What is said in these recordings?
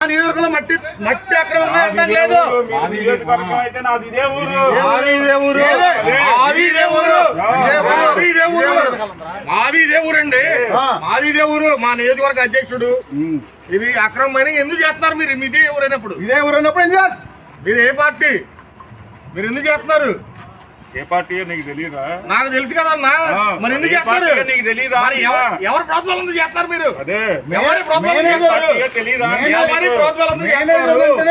ఆ నియోజకవర్గంలో మట్టి మట్టి లేదు మాది ఊరు. మాది ఊరు. మాది మా నియోజకవర్గ అధ్యక్షుడు ఇది అక్రమమైన ఎందుకు చేస్తున్నారు మీరు మీదే ఊరైనప్పుడు ఇదే ఊరు అన్నప్పుడు ఏం చేయాలి మీరు ఏ పార్టీ మీరు ఎందుకు చేస్తున్నారు ఏ పార్టీ నీకు తెలియదా నాకు తెలుసు కదన్నా. మరి ఎందుకు నీకు ఎవరు- ప్రోత్సాహం చేస్తారు మీరు? అదే ఎవరి ప్రోత్సాహం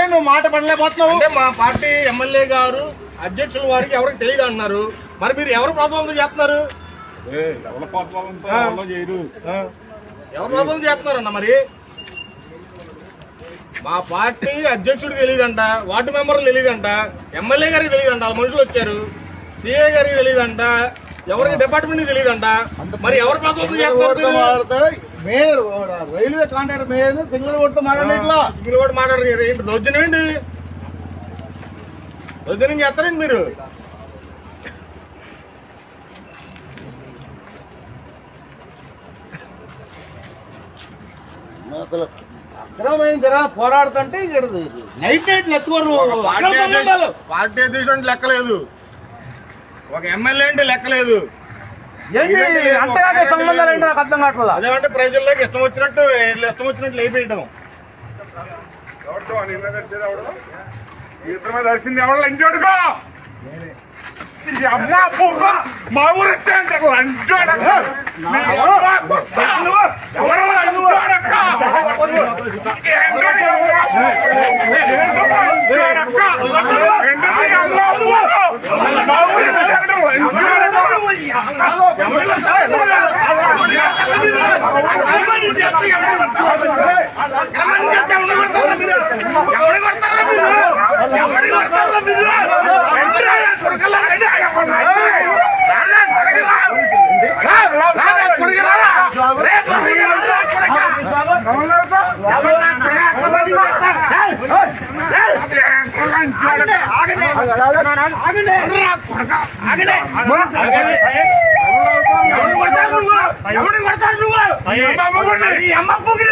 నువ్వు మాట పడలేకపోతున్నావు. అంటే మా పార్టీ ఎమ్మెల్యే గారు అధ్యక్షుల వారికి ఎవరికి తెలియదు అన్నారు మరి మీరు ఎవరు ప్రోత్సాహం చేస్తున్నారు? ఎవరి ప్రోత్సాహం చేస్తున్నారన్న మరి? మా పార్టీ అధ్యక్షుడు తెలియదంట వార్డు మెంబర్లు తెలియదంట ఎమ్మెల్యే గారికి తెలియదంట వాళ్ళ మనుషులు వచ్చారు. సిఏ గారికి తెలియదంట ఎవరికి డిపార్ట్మెంట్ తెలియదంట మరి ఎవరు ప్రోత్సాహం చేస్తున్నారు మేయర్ రైల్వే కాంట్రాక్టర్ మేయర్ పిల్లలు కొడుతూ మాట్లాడేట్లా మీరు కూడా మాట్లాడారు ఏంటి దౌర్జన్యం ఏంటి? దౌర్జన్యం చేస్తారండి మీరు? అసలు అక్రమమైన జరా పోరాడుతుంటే ఇక్కడ నైట్ నైట్ లెక్కరు పార్టీ అధ్యక్షుడు లెక్కలేదు. ఒక ఎమ్మెల్యే అంటే లెక్కలేదు. ఏంటి? అంతేగానే సంబంధాలు ఏంటి నాకు అర్థం కావట్లా అదేమంటే ప్రజల్లోకి ఇష్టం వచ్చినట్టు ఇష్టం వచ్చినట్టు లేపేయటం. ఎవరితో? ఇద్దరి మీద అరిసింది ఎవరు? లంచోడుకో ఈ అమ్మ పువ్వ మా ఊరు వచ్చాయంటే ఎవరు? ఏంటో నీ అమ్మ? ఏంటో లంచోడక? ఏంటో నీ అమ్మ పువ్వ? మా ఊరు వచ్చాయంటే ఎవరిని కొడతారు నువ్వు? అమ్మ పువ్వు